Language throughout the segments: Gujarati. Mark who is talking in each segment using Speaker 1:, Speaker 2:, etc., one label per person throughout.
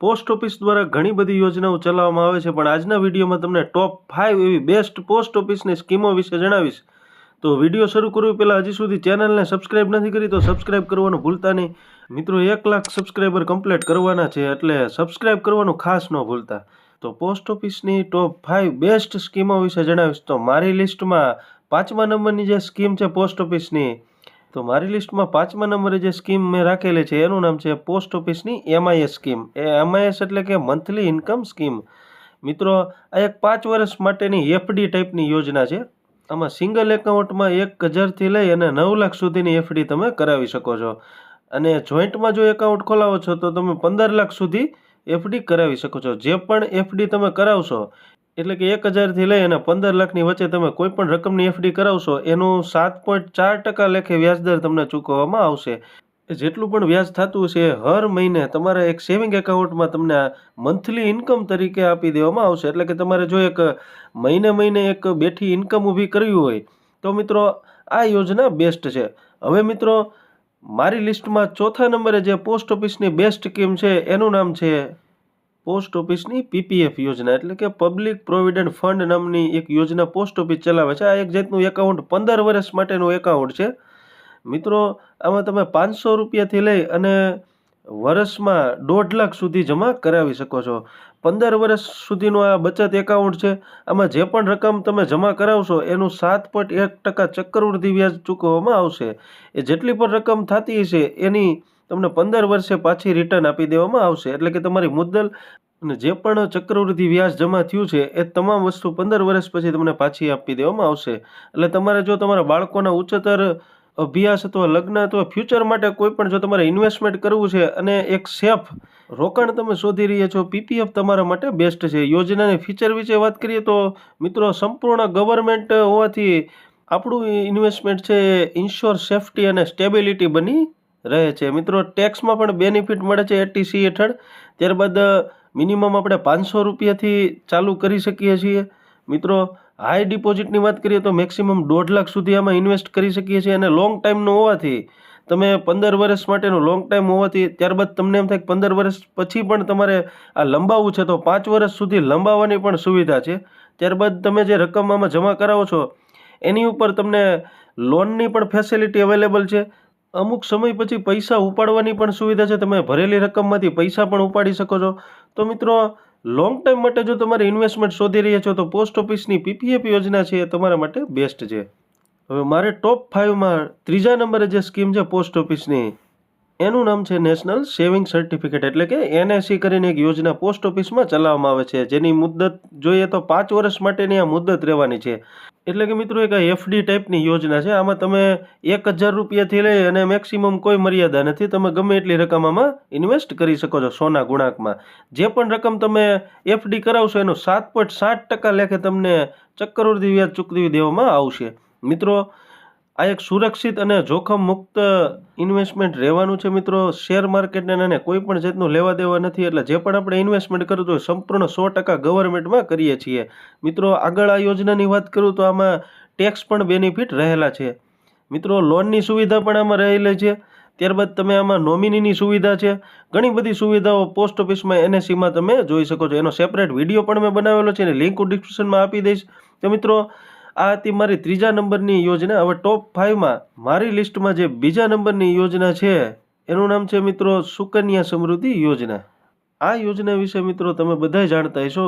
Speaker 1: પોસ્ટ ઓફિસ દ્વારા ઘણી બધી યોજનાઓ ચલાવવામાં આવે છે, પણ આજના વિડીયોમાં તમને ટોપ ફાઇવ એવી બેસ્ટ પોસ્ટ ઓફિસની સ્કીમો વિશે જણાવીશ. તો વીડિયો શરૂ કરવી પહેલાં હજી સુધી ચેનલને સબસ્ક્રાઇબ નથી કરી તો સબસ્ક્રાઇબ કરવાનું ભૂલતા નહીં. મિત્રો, એક લાખ સબસ્ક્રાઇબર કમ્પ્લીટ કરવાના છે, એટલે સબસ્ક્રાઇબ કરવાનું ખાસ ન ભૂલતા. તો પોસ્ટ ઓફિસની ટોપ ફાઇવ બેસ્ટ સ્કીમો વિશે જણાવીશ. તો મારી લિસ્ટમાં પાંચમા નંબરની જે સ્કીમ છે, પોસ્ટ ઓફિસની તો મારી લિસ્ટમાં પાંચમા નંબરે જે સ્કીમ મેં રાખેલી છે, એનું નામ છે પોસ્ટ ઓફિસની એમઆઈએસ સ્કીમ. એ એમઆઈએસ એટલે કે મંથલી ઇન્કમ સ્કીમ. મિત્રો, આ એક પાંચ વર્ષ માટેની એફડી ટાઈપની યોજના છે. આમાં સિંગલ એકાઉન્ટમાં એક હજારથી લઈ અને નવ લાખ સુધીની એફડી તમે કરાવી શકો છો. અને જોઈન્ટમાં જો એકાઉન્ટ ખોલાવો છો, તો તમે પંદર લાખ સુધી એફડી કરાવી શકો છો. જે પણ એફડી તમે કરાવશો એટલે કે એક હજારથી લઈ અને પંદર લાખની વચ્ચે તમે કોઈ પણ રકમની એફડી કરાવશો, એનું સાત પોઈન્ટ ચાર ટકા લેખે વ્યાજદર તમને ચૂકવવામાં આવશે. જેટલું પણ વ્યાજ થતું છે હર મહિને તમારા એક સેવિંગ એકાઉન્ટમાં તમને મંથલી ઇન્કમ તરીકે આપી દેવામાં આવશે. એટલે કે તમારે જો એક મહિને મહિને એક બેઠી ઇન્કમ ઊભી કરવી હોય, તો મિત્રો આ યોજના બેસ્ટ છે. હવે મિત્રો, મારી લિસ્ટમાં ચોથા નંબરે જે પોસ્ટ ઓફિસની બેસ્ટ સ્કીમ છે, એનું નામ છે પોસ્ટ ઓફિસની પીપીએફ યોજના, એટલે કે પબ્લિક પ્રોવિડન્ટ ફંડ નામની એક યોજના પોસ્ટ ઓફિસ ચલાવે છે. આ એક જાતનું એકાઉન્ટ પંદર વર્ષ માટેનું એકાઉન્ટ છે. મિત્રો, આમાં તમે પાંચસો રૂપિયાથી લઈ અને વર્ષમાં દોઢ લાખ સુધી જમા કરાવી શકો છો. પંદર વર્ષ સુધીનું આ બચત એકાઉન્ટ છે. આમાં જે પણ રકમ તમે જમા કરાવશો, એનું સાત પોઈન્ટ એક ટકા ચક્રવૃદ્ધિ વ્યાજ ચૂકવવામાં આવશે. એ જેટલી પણ રકમ થતી હશે, એની તમને પંદર વર્ષે પાછી રિટર્ન આપી દેવામાં આવશે. એટલે કે તમારી મુદ્દલ અને જે પણ ચક્રવૃદ્ધિ વ્યાજ જમા થયું છે, એ તમામ વસ્તુ પંદર વર્ષ પછી તમને પાછી આપી દેવામાં આવશે. એટલે તમારે જો તમારા બાળકોના ઉચ્ચતર અભ્યાસ અથવા લગ્ન અથવા ફ્યુચર માટે કોઈ પણ જો તમારે ઇન્વેસ્ટમેન્ટ કરવું છે અને એક સેફ રોકાણ તમે શોધી રહ્યા છો પીપીએફ તમારા માટે બેસ્ટ છે. યોજનાની ફીચર વિશે વાત કરીએ તો મિત્રો સંપૂર્ણ ગવર્મેન્ટ હોવાથી આપણું ઇન્વેસ્ટમેન્ટ છે ઇન્શ્યોર સેફટી અને સ્ટેબિલિટી બની રહે છે. મિત્રો ટેક્સમાં પણ બેનિફિટ મળે છે એટીસી હેઠળ. ત્યારબાદ મિનિમમ આપણે પાંચસો રૂપિયાથી ચાલુ કરી શકીએ છીએ. મિત્રો હાઈ ડિપોઝિટની વાત કરીએ તો મેક્સિમમ દોઢ લાખ સુધી આમાં ઇન્વેસ્ટ કરી શકીએ છીએ અને લોંગ ટાઈમનો હોવાથી તમે પંદર વર્ષ માટેનો લોંગ ટાઈમ હોવાથી ત્યારબાદ તમને એમ થાય કે પંદર વર્ષ પછી પણ તમારે આ લંબાવવું છે તો પાંચ વર્ષ સુધી લંબાવવાની પણ સુવિધા છે. ત્યારબાદ તમે જે રકમ આમાં જમા કરાવો છો, એની ઉપર તમને લોનની પણ ફેસિલિટી અવેલેબલ છે. અમુક સમય પછી પૈસા ઉપાડવાની પણ સુવિધા છે. તમે ભરેલી રકમમાંથી પૈસા પણ ઉપાડી શકો છો. તો મિત્રો લોંગ ટાઈમ માટે જો તમારે ઇન્વેસ્ટમેન્ટ શોધી રહ્યા છો, તો પોસ્ટ ઓફિસની પીપીએફ યોજના છે એ તમારા માટે બેસ્ટ છે. હવે મારે ટોપ ફાઇવમાં ત્રીજા નંબરે જે સ્કીમ છે પોસ્ટ ઓફિસની એનું નામ છે નેશનલ સેવિંગ સર્ટિફિકેટ એટલે કે એનએસસી કરીને એક યોજના પોસ્ટ ઓફિસમાં ચલાવવામાં આવે છે. જેની મુદ્દત જોઈએ તો પાંચ વર્ષ માટેની આ મુદ્દત રહેવાની છે. એટલે કે મિત્રો એક એફડી ટાઈપની યોજના છે. આમાં તમે એક હજાર રૂપિયાથી લઈ અને મેક્સિમમ કોઈ મર્યાદા નથી. તમે ગમે એટલી રકમ આમાં ઇન્વેસ્ટ કરી શકો છો સોના ગુણાંકમાં. જે પણ રકમ તમે એફડી કરાવશો એનું સાત પોઈન્ટ સાત ટકા લેખે તમને ચક્કરવૃદ્ધિ વ્યાજ ચૂકવી દેવામાં આવશે. મિત્રો આ એક સુરક્ષિત અને જોખમ મુક્ત ઇન્વેસ્ટમેન્ટ રહેવાનું છે મિત્રો. શેર માર્કેટને અને કોઈ પણ જાતનું લેવા દેવા નથી. એટલે જે પણ આપણે ઇન્વેસ્ટમેન્ટ કરવું હોય સંપૂર્ણ સો ટકા ગવર્મેન્ટમાં કરીએ છીએ. મિત્રો, આગળ આ યોજનાની વાત કરું તો આમાં ટેક્સ પણ બેનિફિટ રહેલા છે. મિત્રો લોનની સુવિધા પણ આમાં રહેલી છે. ત્યારબાદ તમે આમાં નોમિનીની સુવિધા છે. ઘણી બધી સુવિધાઓ પોસ્ટ ઓફિસમાં એનએસસીમાં તમે જોઈ શકો છો. એનો સેપરેટ વીડિયો પણ મેં બનાવેલો છે. અને લિંક હું ડિસ્ક્રિપ્શનમાં આપી દઈશ. તો મિત્રો આ હતી મારી ત્રીજા નંબરની યોજના. હવે ટોપ ફાઇવમાં મારી લિસ્ટમાં જે બીજા નંબરની યોજના છે, એનું નામ છે મિત્રો સુકન્યા સમૃદ્ધિ યોજના. આ યોજના વિશે મિત્રો તમે બધા જાણતા હશો.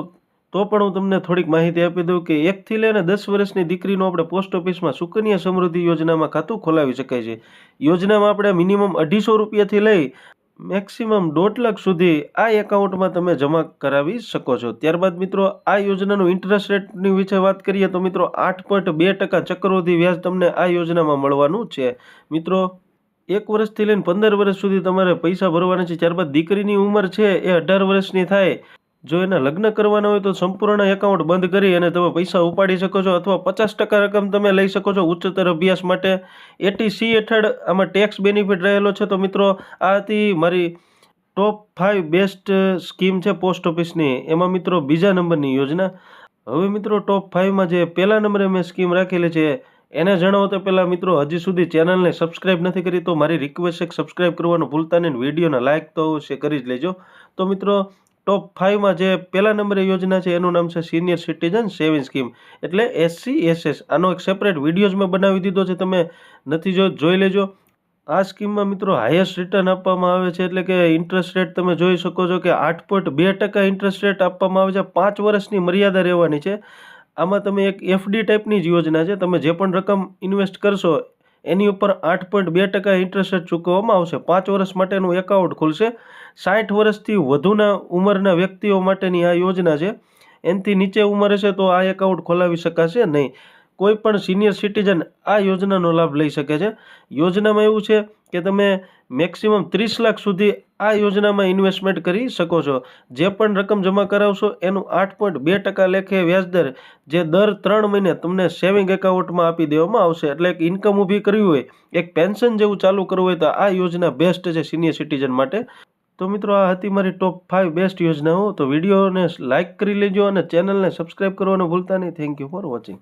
Speaker 1: તો પણ હું તમને થોડીક માહિતી આપી દઉં કે એકથી લઈને દસ વર્ષની દીકરીનું આપણે પોસ્ટ ઓફિસમાં સુકન્યા સમૃદ્ધિ યોજનામાં ખાતું ખોલાવી શકાય છે. યોજનામાં આપણે મિનિમમ અઢીસો રૂપિયાથી લઈ મેક્સિમમ દોઢ લાખ સુધી આ એકાઉન્ટમાં તમે જમા કરાવી શકો છો. ત્યારબાદ મિત્રો, આ યોજનાનું ઇન્ટરેસ્ટ રેટની વિશે વાત કરીએ તો મિત્રો, આઠ પોઈન્ટ બે ટકા ચક્રવૃદ્ધિ વ્યાજ તમને આ યોજનામાં મળવાનું છે. મિત્રો, એક વર્ષથી લઈને પંદર વર્ષ સુધી તમારે પૈસા ભરવાના છે. ત્યારબાદ દીકરીની ઉંમર છે એ અઢાર વર્ષની થાય. જો એના લગ્ન કરવાના હોય તો સંપૂર્ણ એકાઉન્ટ બંધ કરી અને તમે પૈસા ઉપાડી શકો છો અથવા પચાસ ટકા રકમ તમે લઈ શકો છો ઉચ્ચતર અભ્યાસ માટે. એટીસી હેઠળ આમાં ટેક્સ બેનિફિટ રહેલો છે. તો મિત્રો, આ હતી મારી ટોપ ફાઇવ બેસ્ટ સ્કીમ છે પોસ્ટ ઓફિસની એમાં મિત્રો બીજા નંબરની યોજના. હવે મિત્રો ટોપ ફાઇવમાં જે પહેલા નંબરે મેં સ્કીમ રાખેલી છે, એને જણાવો તો પહેલાં મિત્રો હજી સુધી ચેનલને સબસ્ક્રાઇબ નથી કરી તો મારી રિક્વેસ્ટ છે સબસ્ક્રાઇબ કરવાનું ભૂલતા નહીં વિડીયોને લાઇક તો અવશ્ય કરી જ લેજો. તો મિત્રો ટોપ ફાઇવમાં જે પહેલા નંબરે યોજના છે, એનું નામ છે સિનિયર સિટીઝન સેવિંગ સ્કીમ એટલે એસસી એસએસ આનો એક સેપરેટ વિડીયોઝ મેં બનાવી દીધો છે, તમે નથી જો, જોઈ લેજો. આ સ્કીમમાં મિત્રો હાઈએસ્ટ રિટર્ન આપવામાં આવે છે, એટલે કે ઇન્ટરેસ્ટ રેટ તમે જોઈ શકો છો કે આઠ પોઈન્ટ બે ટકા ઇન્ટરેસ્ટ રેટ આપવામાં આવે છે, પાંચ વર્ષની મર્યાદા રહેવાની છે. આમાં તમે એક એફડી ટાઈપની જ યોજના છે, તમે જે પણ રકમ ઇન્વેસ્ટ કરશો એની ઉપર આઠ પોઈન્ટ બે ટકા ઇન્ટરેસ્ટ ચૂકવવામાં આવશે. પાંચ વર્ષ માટેનું એકાઉન્ટ ખુલશે. સાઠ વર્ષથી વધુના ઉંમરના વ્યક્તિઓ માટેની આ યોજના છે. એનાથી નીચે ઉંમર હશે તો આ એકાઉન્ટ ખોલાવી શકાશે નહીં. કોઈ પણ સિનિયર સિટીઝન આ યોજનાનો લાભ લઈ શકે છે. યોજનામાં એવું છે કે તમે મેક્સિમમ ત્રીસ લાખ સુધી આ યોજનામાં ઇન્વેસ્ટમેન્ટ કરી શકો છો. જે પણ રકમ જમા કરાવશો, એનું આઠ પોઈન્ટ બે ટકા લેખે વ્યાજદર જે દર ત્રણ મહિને તમને સેવિંગ એકાઉન્ટમાં આપી દેવામાં આવશે. એટલે એક ઇન્કમ ઊભી કરવી હોય, એક પેન્શન જેવું ચાલુ કરવું હોય, તો આ યોજના બેસ્ટ છે સિનિયર સિટીઝન માટે. તો મિત્રો, આ હતી મારી ટોપ ફાઇવ બેસ્ટ યોજનાઓ. તો વિડીયોને લાઇક કરી લેજો અને ચેનલને સબસ્ક્રાઈબ કરવાનું ભૂલતા નહીં. Thank you for watching